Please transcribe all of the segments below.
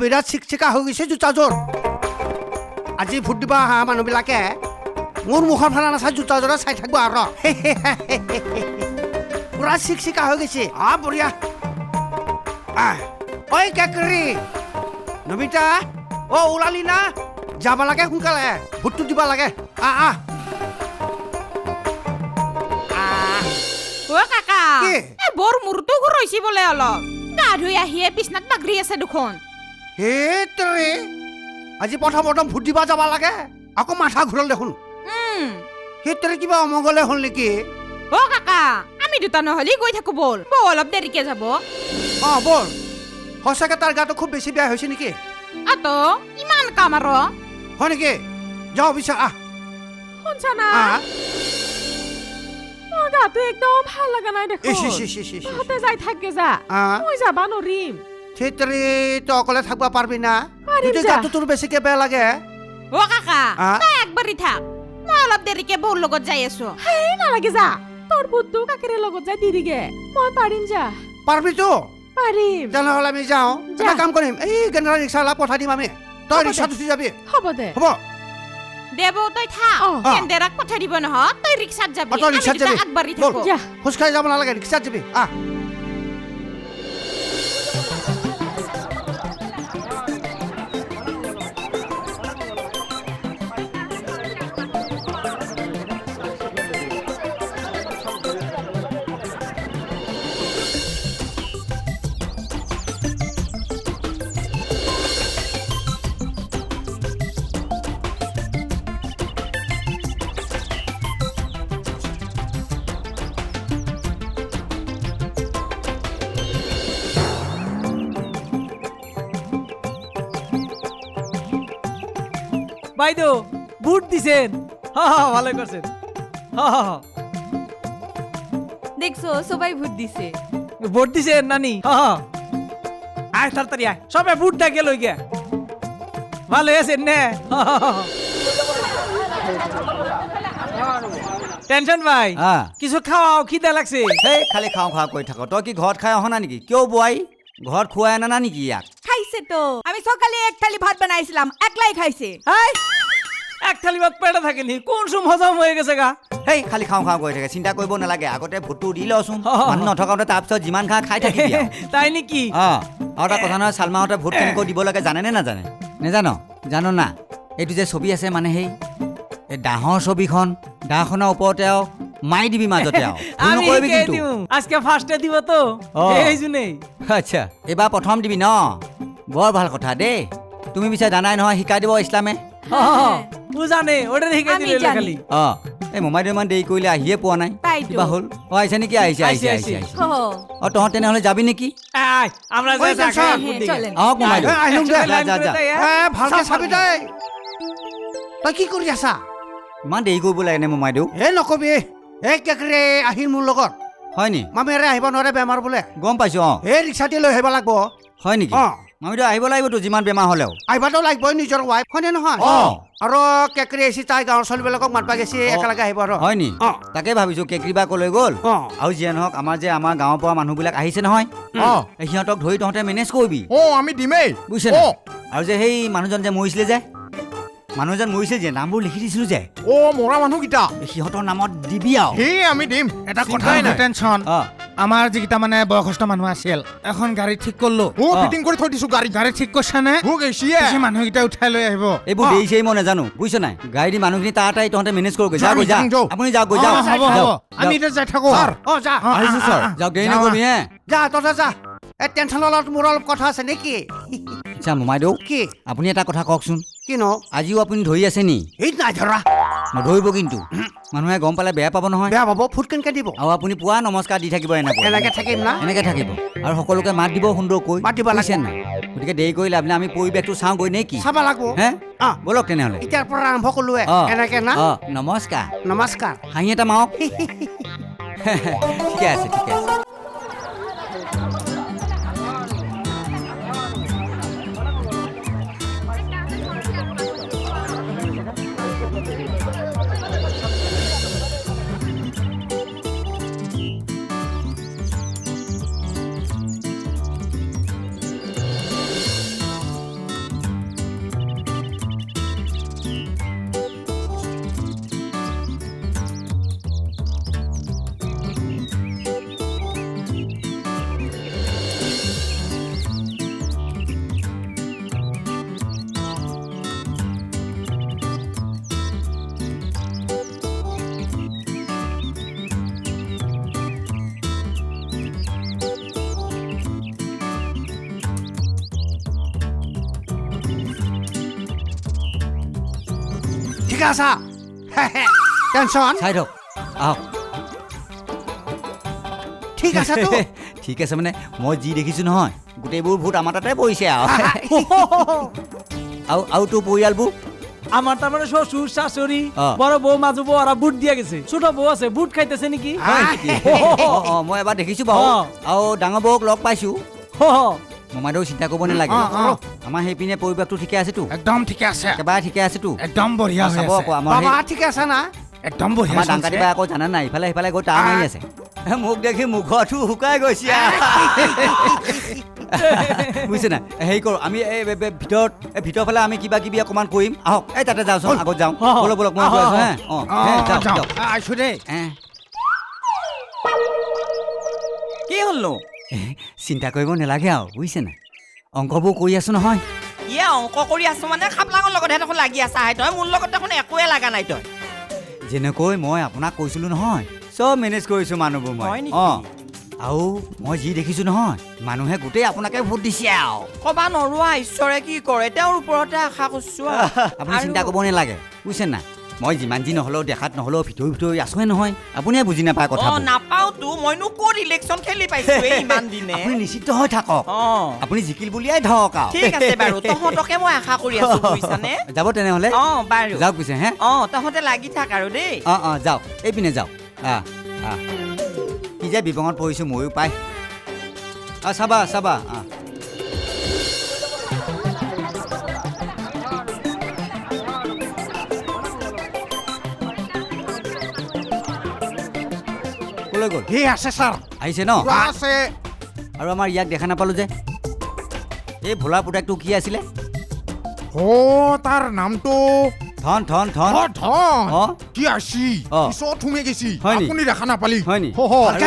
বিৰাট চিকচিকা হৈ গৈছে জোতাযোৰ আজি ভোট দিব অহা মানুহবিলাকে। মোৰ মুখৰ ফালে নাচাই জোতাযোৰে চাই থাকিব আৰু। পুৰা চিকচিকা হৈ গৈছে। আ বঢ়িয়া। আহ, ঐ কেকৰি। নমিতা অ ওলালি না? যাব লাগে সোনকালে। ভোটটো দিব লাগে। আহ আহ। আহ, অ কাকা। বৰ মূৰটো ঘূৰাইছি বোলে অলপ। গা ধুই আহিয়ে বিচনাত বাগৰি আছে দেখোন। হে তই আজি প্ৰথম প্ৰথম ভোট দিব যাব লাগে। আকৌ মাথা ঘূৰাল দেখোন। সেই তই কিবা অমংগলে হ'ল নেকি? অ কাকা আমি দুটা নহ'লে গৈ থাকো বল। বৌ অলপ দেৰিকে যাব। অ বল। সঁচাকে তাৰ গাটো খুব বেছি বেয়া হৈছে নেকি? আত ইমান কাম আৰু। হয় নেকি? যাওঁ পিছে আহ। শুনছা না? মোৰ গাটো একদম ভালো লগা নাই ইচ। তহঁতে যাই থাকে যা। মই যাবা নৰিম। তই তই অকলে থাকিব পাৰিবি না। পাৰিম যদি যা। গাটো তোৰ বেছিকে বেয়া লাগে। অ কাকা আহ? তই একবাৰি থাক। মই অলপ দেৰিকে বৌৰ লগত যাই আছো। হেই নালাগে যা। তোৰ বুটটো কাকেৰে লগত যাই দিৰিগে মই পাৰিম যা। পাৰিবিতো পাৰিম। তেনেহ'লে আমি যাওঁ। যা। এটা কাম কৰিম। এই কেনেকুৱা ৰিক্সাৱালা পঠাই দিম আমি। তই দে। ৰিক্সাত উঠি যাবি। হ'ব দে। হ'ব। দে বৌ তই থাক। অ। কেন্দেৰাক পঠাই দিব নহয়। তই ৰিক্সাত যাবি। অ, তই ৰিক্সাত আমি দুটা যাবি। আগবাঢ়ি ব'ল। থাকো। খোজকাঢ়ি যাব নালাগে। ৰিক্সাত যাবি। আহ। বাইদেউ বুট দিছেন। হা হা ভালো করছেন। হা হা হা। দেখছ সবাই ভোট দিছে। ভোট দিছেন নানি হা হা। আয় তাড়াতাড়ি আয়। সবাই বুট ডাকে লই গে ভালো আছেন নে? হা হা হা। টেনশন ভাই কিছু খাওয়াও খিদা লাগছে। সেই খালি খাওঁ খাওঁ কৰি থাক? তই কি ঘৰত খাই অহা নাই নেকি? কিয় বোৱাই? ঘৰত খুৱাই আনা না নেকি ইয়াক? খাইছে তো। আমি সকালে এক থালি ভাত বানাইছিলাম একলাই খাইছে। হাই এক থালি ভাত পেটে থাকেনি কোন সুম হজম হয়ে গেছে গা? সেই খালি খাওঁ খাওঁ কৰি থাকে চিন্তা কৰিব নালাগে আগতে ভোটটো দি লচোন। মানুহ নথকাওঁতে তাৰপিছত যিমান খা খাই থাকিবি তাই নেকি? অ আৰু এটা কথা নহয় চালমাহঁতে ভোট কেনেকৈ দিব লাগে জানে নে নাজানে? নেজান জানো না। এইটো যে ছবি আছে মানে সেই এই ডাঁহৰ ছবিখন ডাঁহখনৰ ওপৰতে আৰু মাৰি দিবি মাজতে আজকে ফার্স্টে দিব তো। অ। আচ্ছা এইবাৰ প্ৰথম দিবি ন? বৰ ভালো কথা দেই। তুমি পিছে জানাই নহয় শিকাই দিব ইছলামে? শিকাই দিলে খালি। অ এই মোমাইদেউ ইমান দেৰি কৰিলে আহিয়ে পোৱা নাই। কিবা হ'ল? অ আহিছে নেকি? আহিছে আহিছে আহিছে, আহিছে। আহিছে। আহিছে। তহঁত তেনেহ'লে যাবি নেকি। আহক মোমাইদেউ? ভালকে চাবি তই কি কৰি আছা? ইমান দেৰি কৰিব লাগে নে মোমাইদেউ? হে নকবি। এই কেকৰে আহিল মোৰ লগত। হয় নি মামীৰে আহিব নোৱাৰে বেমাৰ বোলে। গম পাইছো অ। এই ৰিক্সাতে লৈ আহিব লাগিব। হয় নেকি? অ। মামিদেউ আহিব লাগিবতো যিমান বেমাৰ হ'লেও। আহিবতো লাগিবই নিজৰ ৱাইফ হয়নে নহয়। আৰু কেকৰি আহিছে তাই গাঁৱৰ ছোৱালীবিলাকক মাতবা গেছি একেলগে আহিব আৰু। হয় নি। তাকে ভাবিছো কেকৰিবা কলৈ গ'ল? আৰু যিয়ে নহওক আমাৰ যে আমাৰ গাঁৱৰ পৰা মানুহবিলাক আহিছে নহয় সিহঁতক ধৰি তহঁতে মেনেজ কৰিবি। অ আমি দিমেই। বুজিছে আৰু যে সেই মানুহজন যে মৰিছিলে যে মানুহজন মৰিছিল যে নামবোৰ লিখি দিছিলো যে। অ মৰা মানুহকেইটা। সিহঁতৰ নামত দিবি আৰু। আমি দিম। এটা কথা চিন্তাই নাই। টেনশ্যন অ আমাৰ যিকেইটা মানে বয়সস্থ মানুহ আছিল এখন গাড়ী ঠিক কৰিলো। অ। ফিটিং কৰি থৈ দিছো গাড়ী গাড়ী ঠিক কৰিছে নে? ভোগ আহিছিয়ে পিছে মানুহকেইটা উঠাই লৈ আহিব। এইবোৰ অ। দেৰি চেৰি মই নাজানো বুজিছ নাই? গাড়ী মানুহখিনি তাৰ তাই তহঁতে মেনেজ কৰগৈ যা গৈ যা। আপুনি যাওক গৈ যাওক। হ'ব হ'ব আমি এতিয়া যাই থাকো। অ যা। আহিছো, ছাৰ। যাওক দেৰি নকৰিবি হে। যা তহঁতে যা। এই টেনশ্যনৰ লগত মোৰ অলপ কথা আছে নেকি? আচ্ছা মোমাইদেউ কি? আপুনি এটা কথা কওকচোন। কিনো? আজিও আপুনি ধৰি আছে নি? এই নাই ধৰা। নধৰিব কিন্তু। মানুহে গম পালে বেয়া পাব নহয়। বেয়া পাব ফুট কেনেকে দিব? আৰু আপুনি পুৱা নমস্কাৰ দি থাকিব এনেকৈ। এনেকে থাকিম না? এনেকে থাকিব। আৰু সকলোকে মাত দিব সুন্দৰকৈ। মাত দিব লাগিব। বুজিছে নাই? গতিকে দেৰি কৰিলে আপুনি আমি পৰিৱেশটো চাওঁগৈ নে কি চাব লাগিব। হে? ব'লক তেনেহ'লে। এতিয়াৰ পৰা আৰম্ভ কৰিলোৱে এনেকে না? নমস্কাৰ। নমস্কাৰ। হাঁহি এটা মাৰক। ঠিকে আছে ঠিকে আছে। ঠিকে আছা টেনশ্যন চাই থওক আহক ঠিক আছেতো ঠিক আছে মানে মই যি দেখিছোঁ নহয় গোটেইবোৰ ভূত আমাৰ তাতে পৰিছে আৰু আৰু তোৰ পৰিয়ালবোৰ আমার তার মানে শ্বশুর শাশুড়ি অ। বড় বউ মাজু বউ ওরা বুট দিয়া গেছে ছোট বউ আছে বুট খাইতেছে নাকি মই এবাৰ দেখিছোঁ বাৰু আৰু ডাঙৰ বৌক লগ পাইছোঁ। মমাইদেউ চিন্তা কৰিব নালাগে। আমাৰ সেইপিনে পৰিৱেশটো ঠিকে আছেতো। একদম ঠিকে আছে। একেবাৰে ঠিকে আছেতো। একদম বঢ়িয়া চাব আকৌ আমাৰ ঠিকে আছে না? একদম বঢ়িয়া। ডাংকাটি বা আকৌ জানা নাই? ইফালে সিফালে গৈ টাৰ মাৰি আছে। মোক দেখি মুখতো শুকাই গৈছে। বুজিছে নাই হেৰি কৰোঁ আমি এই ভিতৰত ভিতৰৰ ফালে আমি কিবা কিবি অকণমান কৰিম। আহক এই তাতে যাওঁচোন আগত যাওঁ। বলক বলক মই গৈ আছোঁ হে। অঁ যাওঁ। দেই। কি হ'লনো? চিন্তা কৰিব নালাগে আৰু বুজিছে নাই? অংকবোৰ কৰি আছোঁ নহয়। ইয়ে অংক কৰি আছো মানে খাপলাঙৰ লগতহে দেখোন লাগি আছা হে তই মোৰ লগত দেখোন একোৱে লগা নাই তই। যেনেকৈ মই আপোনাক কৈছিলোঁ নহয় চব মেনেজ কৰিছোঁ মানুহবোৰ মই? অঁ আৰু মই যি দেখিছোঁ নহয় মানুহে গোটেই আপোনাকে ভোট দিছে আৰু। কবা নৰোৱা ঈশ্বৰে কি কৰে তেওঁৰ ওপৰতে আশা কৰিছো। আপুনি চিন্তা কৰিব নালাগে বুজিছে নাই? মই যিমান যি নহ'লেও দেখাত নহ'লেও ভিতৰি ভিতৰি আছোহে নহয়। আপুনিহে বুজি নাপায় কথাবোৰ। নাপাওতো মইনো ক'ত ইলেকশ্যন খেলি পাইছো ইমান দিনে? আপুনি নিশ্চিত হৈ থাকক। আপুনি জিকিল বুলিয়াই ধৰক আৰু। ঠিক আছে বাৰু তহঁতকে মই আশা কৰি আছো বুজিছানে? যাব তেনেহ'লে। অ বাৰু। যাওক পিছে হে? অ তহঁতে লাগি থাক আৰু দেই। অঁ অঁ যাওক। এইপিনে যাওক। আহ আহ। কি যে বিপঙত পৰিছোঁ ময়ো পাই। অঁ চাবা চাবা। ক'লৈ গ'ল। সি আছে ছাৰ। আহিছে ন? আছে। আৰু আমাৰ ইয়াক দেখা নাপালোঁ যে। এই ভোলা পুতেকটো কি আছিলে? অ তাৰ নামটো। ধন ধন ধন। ধন। কি আছি পিছত সোমাই গেছি। আপুনি দেখা নাপালি। হয় নি?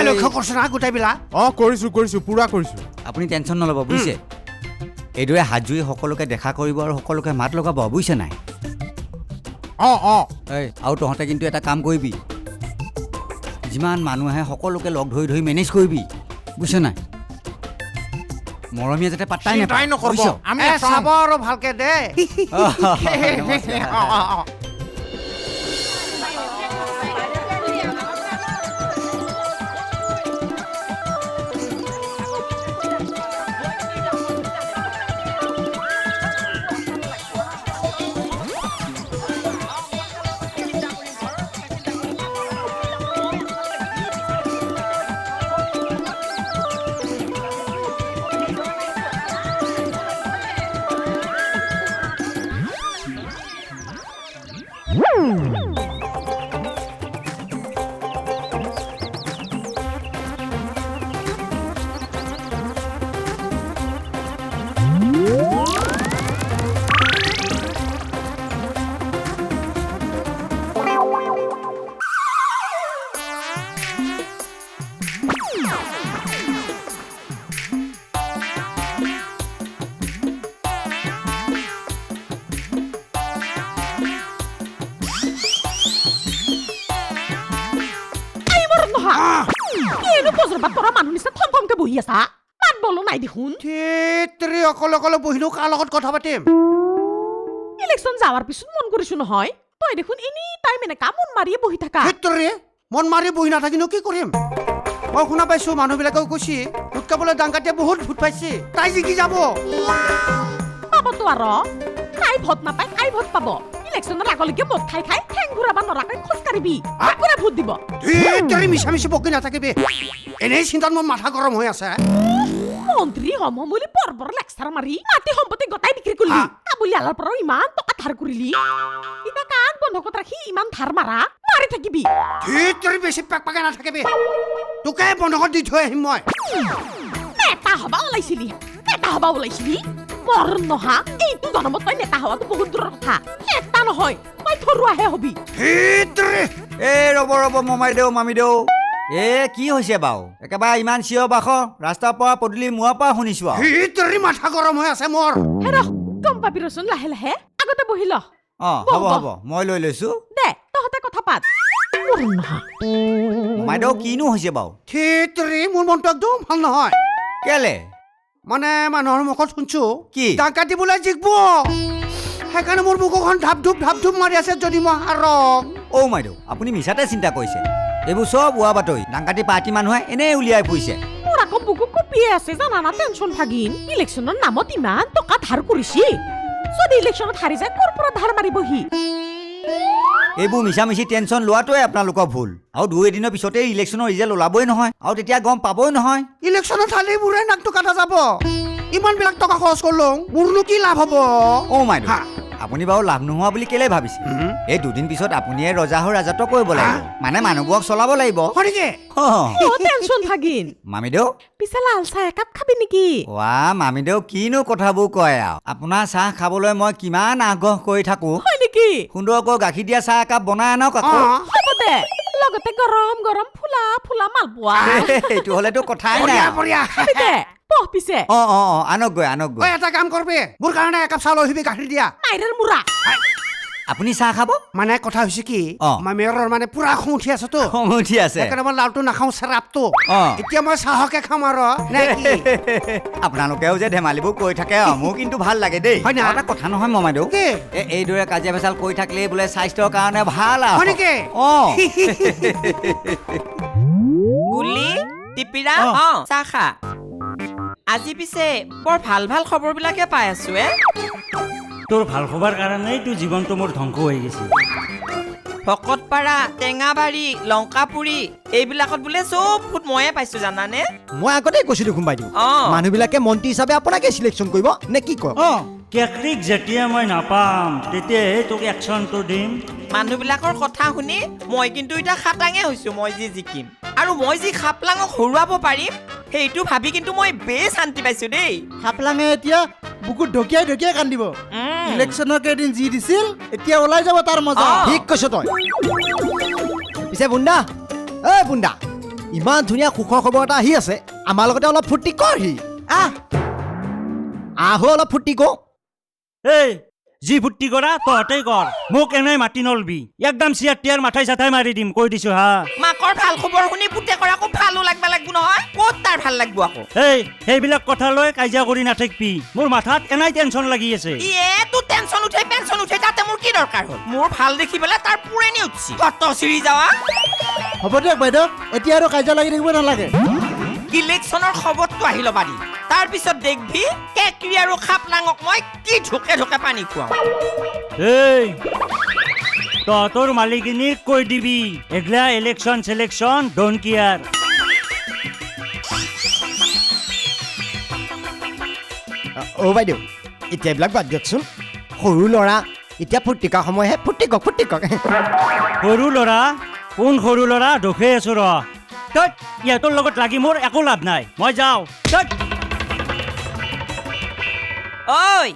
লক্ষ্য কৰছো না গোটেইবিলাক অ কৰিছো কৰিছো পুৰা কৰিছো। আপুনি টেনশ্যন নল'ব বুজিছে? এইদৰে হাত জুৰি সকলোকে দেখা কৰিব আৰু সকলোকে মাত লগাব বুজিছে নাই? অ অ। এই আৰু তহঁতে কিন্তু এটা কাম কৰিবি। যিমান মানুহ আহে সকলোকে লগ ধৰি ধৰি মেনেজ কৰিবি বুজিছ নাই মৰমীয়ে যাতে পাত্তাই নাপায় আৰু ভালকে দে বজ্ৰপাত পৰা মানুহ নিচিনা থম থমকে বহি আছা মাত বলো নাই দেখোন থিয়েটাৰী অকলে অকলে বহিনো কাৰ লগত কথা পাতিম ইলেকশ্যন যাৱাৰ পিছত মন কৰিছো নহয় তই দেখোন এনি টাইম এনেকা মন মাৰিয়ে বহি থাকা থিয়েটাৰী মন মাৰি বহি নাথাকিনো কি কৰিম মই শুনা পাইছো মানুহবিলাকেও কৈছে ভোট খাবলৈ ডাংকাটিয়ে বহুত ভোট পাইছে তাই জিকি যাব পাবতো আৰু খাই ভোট নাপায় খাই ভোট পাব ইলেকশ্যনৰ আগলৈকে মদ খাই খাই ঠেং ঘূৰাব নৰাকৈ খোজ কাঢ়িবি কোনে ভোট দিব থিয়েটাৰী মিছা মিছি বকি নাথাকিবি এনেই চিন্তাত মোৰ মাথা গৰম হৈ আছে। মন্ত্ৰী হম বুলি বৰ বৰ লেকচাৰ মাৰি মাটি সম্পত্তি গোটাই বিক্ৰী কৰিলি। আ। কাবুলিয়ালৰ পৰাও ইমান টকা ধাৰ কৰিলি। এতিয়া কাক বন্ধকত ৰাখি ইমান ধাৰ মাৰা? মাৰি থাকিবি। থিয়েটাৰী বেছি পেক পাকে নাথাকিবি। তোকে বন্ধকত দি থৈ আহিম মই। নেতা হবা ওলাইছিলি। নেতা হবা ওলাইছিলি। মৰণ নহা এইটো জনমত তই নেতা হোৱাটো বহুত দূৰৰ কথা। নেতা নহয় তই থৰুৱাহে হবি। এই ৰ'ব ৰ'ব মমাই দেউ মামী দেউ। এ কি হৈছে বাৰু একেবাৰে ইমান চিঞৰ বাখ ৰাস্তাৰ পৰা পদূলি মূৰৰ পৰা শুনিছোঁ আৰু মাথা গৰম হৈ আছে মোৰ। হেৰ গম পাবি ৰচোন লাহে লাহে। আগতে বহি ল। অঁ হ'ব হ'ব মই লৈ লৈছোঁ। দে তহঁতে কথা পাত। মৰণ নহা মমাই দেউ কিনো হৈছে বাৰু থিয়েটাৰী মোৰ মনটো একদম ভাল নহয়। কেলে? মানে মানুহৰ মুখত শুনছো কি? ডাকাতি বোলে জিকব। সেইকাৰণে মোৰ বুকুখন ধাপ ধুপ ধাপ ধুপ মাৰি আছে যদি মই হাৰক। অ' মাইদেউ আপুনি মিছাতে চিন্তা কৰিছে। এইবোৰ চব উৰা বাতৰি। ডাংকাটি পাৰ্টি মানুহে এনেই উলিয়াই ফুৰিছে। মোৰ আকৌ বুকু কঁপিয়ে আছে জানানা টেনচন ভাগিন। ইলেকশ্যনৰ নামত ইমান টকা ধাৰ কৰিছে। যদি ইলেকশ্যনত হাৰি যায় ক'ৰ পৰা ধাৰ মাৰিবহি এইবোৰ মিছা মিছি টেনশ্যন লোৱাটোৱে আপোনালোকৰ ভুল। আৰু দুই এদিনৰ পিছতেই ইলেকশ্যনৰ ৰিজাল্ট ওলাবই নহয়। আৰু তেতিয়া গম পাবই নহয়। ইলেকশ্যনত হালি মোৰে নাকটো কাটা যাব। ইমানবিলাক টকা খৰচ কৰিলোঁ মোৰনো কি লাভ হ'ব? অ' মাইদেউ হা। আপুনি বাৰু লাভ নোহোৱা বুলি কেলে ভাবিছে? এই দুদিন পিছত আপুনিয়ে ৰজা হৈ ৰাজত্ব কৰিব লাগিব। মানে মানুহবোৰক চলাব লাগিব। মামীদেউ? পিছে লাল চাহ একাপ খাবি নেকি? ৱা মামীদেউ কিনো কথাবোৰ কয় আৰু। আপোনাৰ চাহ খাবলৈ মই কিমান আগ্ৰহ কৰি থাকোঁ। হয় নেকি? সুন্দৰকৈ গাখীৰ দিয়া চাহ একাপ বনাই আনক আকৌ। লগতে গৰম গৰম ফুলা ফুলা মালপোৱা। এইটো হ'লেতো কথাই নাই। পহ পিছে। অঁ অঁ অঁ আনকগৈ আনকগৈ ঐ এটা কাম কৰবি। মোৰ কাৰণে একাপ চাউল আহিবি গাখীৰ দিয়া। মাইৰেৰ মুৰা। আপুনি চাহ খাব? মানে কথা হৈছে কি অঁ। মই মেয়ৰৰ মানে পুৰা খং উঠি আছেতো খং উঠি আছে। সেইকাৰণে মই লালটো নাখাওঁ চেৰাপটো। অঁ। এতিয়া মই চাহকে খাম আৰু নে কি? আপোনালোকেও যে ধেমালিবোৰ কৈ থাকে আৰু মোৰ কিন্তু ভালো লাগে দেই। হয় না? আৰু এটা কথা নহয় মমাইদেউ কি? এ এইদৰে কাজিয়া পেচাল কৰি থাকিলে বোলে স্বাস্থ্যৰ কাৰণে ভালো আৰু। হয় নেকি? অঁ। গুলি টিপিৰা অ। অ চাহ খা। আজি পিছে বৰ ভাল ভাল খবৰবিলাকে পাই আছো এ তোৰ ভাল খবৰ কাৰণেই তোৰ জীৱনটো মোৰ ধ্বংস হৈ গৈছে। ভকতপাৰা টেঙাবাৰী লংকাপুৰী এইবিলাকত বোলে চব ফুট ময়ে পাইছো জানানে? মই আগতে কৈছো দেখোন বাইদেউ অ। মানুহবিলাকে মন্ত্ৰী হিচাপে আপোনাকে চিলেকশ্যন কৰিব নে কি কয় অঁ কেকৰিক যেতিয়া মই নাপাম তেতিয়াহে তোক একশ্যনটো দিম। মানুহবিলাকৰ কথা শুনি মই কিন্তু এতিয়া খাটাঙে হৈছো মই যি জিকিম। আৰু মই যি খাপলাঙক হৰুৱাব পাৰিম সেইটো ভাবি কিন্তু মই বেছ শান্তি পাইছো দেই। হাপলাঙে এতিয়া বুকুত ঢকিয়াই ঢকিয়াই কান্দিব। ইলেকশ্যনৰ কেইদিন যি দিছিল এতিয়া ওলাই যাব তাৰ মজা। ঠিক কৈছ তই। পিছে বুন্দা ঐ বুন্দা ইমান ধুনীয়া সুখৰ খবৰ এটা আহি আছে। আমাৰ লগতে অলপ ফূৰ্তি কৰহি আহ। আহো অলপ ফূৰ্তি কৰো। এই যি ফূৰ্তি কৰা তহঁতেই কৰ মোক এনেই মাতি নলবি। একদম চিয়াৰ টিয়াৰ মাথাই চাথাই মাৰি দিম কৈ দিছো হা। মাকৰ ভালো খবৰ শুনি পুতেকৰ আকৌ ভালো লাগবা লাগব নহয়। ক'ত তাৰ ভালো লাগব আকৌ? এই সেইবিলাক কথা লৈ কাজিয়া কৰি নাথাকবি। মোৰ মাথাত এনাই টেনশ্যন লাগি আছে। ইয়ে তোৰ টেনচন উঠে পেঞ্চন উঠে তাতে মোৰ কি দৰকাৰ হ'ল? মোৰ ভালো দেখি পেলাই তাৰ পুৰণি উঠছি কত চিৰি যাৱা হ'ব দিয়ক বাইদেউ এতিয়া আৰু কাজিয়া লাগি থাকিব নালাগে। ইলেকশ্যনৰ খবৰটো আহি ল'বা দি। তাৰ পিছত দেখবি কেকৰি আৰু খাপলাঙক মই কি ঢোকে ঢোকে পানী খুৱাওঁ। এই তহঁতৰ মালিকিনীক কৈ দিবি এগলা ইলেকশ্যন চিলেকশ্যন ডোন কেয়াৰ অ' বাইদেউ এতিয়া এইবিলাক বাদ দিয়কচোন। সৰু ল'ৰা এতিয়া ফূৰ্তি কৰা সময়হে ফূৰ্তি কৰক ফূৰ্তি কৰক সৰু ল'ৰা কোন সৰু ল'ৰা দোষে আছো ৰ। তই ইহঁতৰ লগত লাগি মোৰ একো লাভ নাই মই যাওঁ। তই ঐ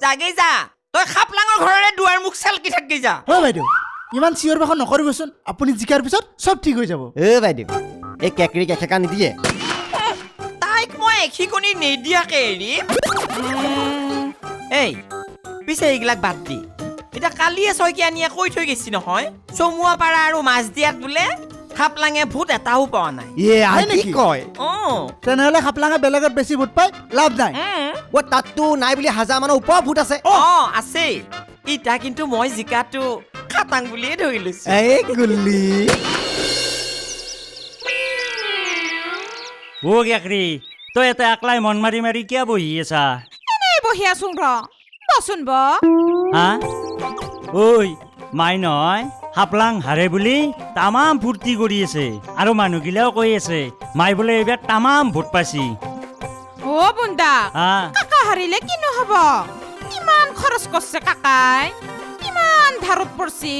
জাগি যা তই খাপলাঙৰ ঘৰৰে দুৱাৰ মুখ চেলকি থাকি যা হয় বাইদেউ। ইমান চিঞৰ বাখৰ নকৰিবচোন। আপুনি জিকাৰ পিছত চব ঠিক হৈ যাব। অ' বাইদেউ এই কেকৰিক এসেকা নিদিয়ে। তাইক মই এখিকণি নিদিয়াকে এৰিম উম, এই পিছে এইবিলাক বাদ দি। এতিয়া কালিয়ে ছয়কীয়ানীয়ে কৈ থৈ গৈছি নহয়। চমুৱা পাৰা আৰু মাছ দিয়াত বোলে খাপলাঙে ভূত এটাও পোৱা নাই। হয় আই কি কয়? অঁ। তেনেহ'লে হাপলাঙে বেলেগত বেছি ভোট পাই লাভ নাই। অ' তাততো নাই বুলি হাজাৰ মানৰ ওপৰত ভূত আছে। অঁ আছেই ইটা কিন্তু মই জিকাটো খাটাং বুলিয়ে ধৰি লৈছো। এই গুল্লি। অ কেকৰি তই এটা একলাই মন মাৰি মাৰি কিয় বহি আছা? এই বহি আছোং ৰ। বচোন ব। হা? ঐ মাই নহয় হাপলাং হাৰে বুলি তামাম ফূৰ্তি কৰি আছে আৰু মানুহগিলাও কৈ আছে মাই বোলে এইবাৰ তামাম ভোট পাইছি। অ বুন্দা। হা। কাকা হাৰিলে কিনো হ'ব? কিমান খৰচ কৰিছে কাকাই? কিমান ধাৰত পৰিছি?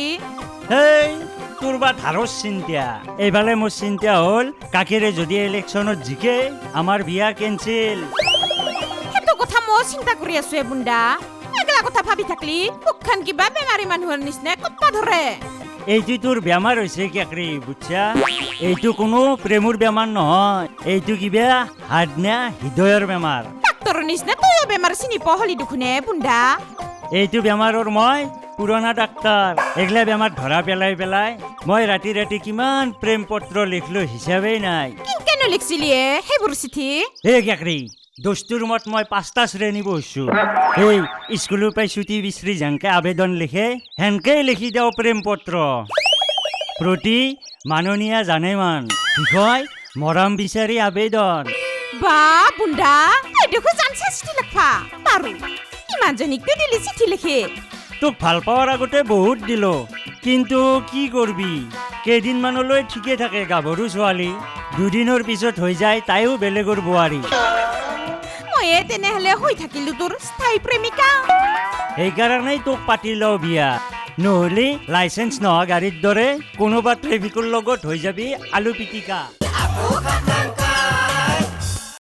হেই তোৰ বা ধাৰৰ চিন্তা এইফালে মোৰ চিন্তা হ'ল কাকেৰে যদি ইলেকশ্যনত জিকে আমাৰ বিয়া কেঞ্চেল সেইটো কথা মই চিন্তা কৰি আছো এ বুন্দা। এগলা কথা ভাবি থাকলি মুখখন কিবা বেমাৰী মানুহৰ নিচিনা কপ্পা ধৰে। এইটো তোৰ বেমাৰ হৈছে কেকৰি বুজছা এইটো কোনো প্ৰেমৰ বেমাৰ নহয়। এইটো কিবা হাডনা হৃদয়ৰ বেমাৰ? ডাক্তৰৰ নিচিনা তয়ো বেমাৰ চিনি পোৱা হলি দেখোনে বুন্দা। এইটো বেমাৰৰ মই পুৰণা ডাক্তৰ। এইগিলা বেমাৰ ধৰা পেলাই পেলাই মই ৰাতি ৰাতি কিমান প্ৰেম পত্ৰ লিখলো হিচাপেই নাই। কিনকেনো লিখছিলি এ সেইবোৰ চিঠি? হে কেকৰি দস্তুৰ ৰুমত মই পাঁচটা শ্ৰেণী পঢ়িছোঁ। এই স্কুলৰ পৰাই ছুটি বিচাৰি যেনকে আবেদন লিখে সেনকেই লিখি দিওঁ প্ৰেম পত্ৰ প্ৰতি মাননীয়া জানেমান বিষয় মৰম বিচাৰি আবেদন। বা বুন্দা দেখো জানছে চিঠি লিখবা পাৰো ইমানজনীকতো দিলি চিঠি লিখি। তোক ভালো পোৱাৰ আগতে বহুত দিলো কিন্তু কি কৰবি? কেইদিনমানলৈ ঠিকে থাকে গাভৰু ছোৱালী দুদিনৰ পিছত হৈ যায় তাইও বেলেগৰ বোৱাৰী। ময়ে তেনেহলে হৈ থাকিলো তোৰ স্থায়ী প্ৰেমিকা। সেইকাৰণেই তোক পাতি লওঁ বিয়া। নহ'লে লাইচেঞ্চ নোহোৱা গাড়ীৰ দৰে কোনোবা ট্ৰেফিকৰ লগত হৈ যাবি আলু পিটিকা।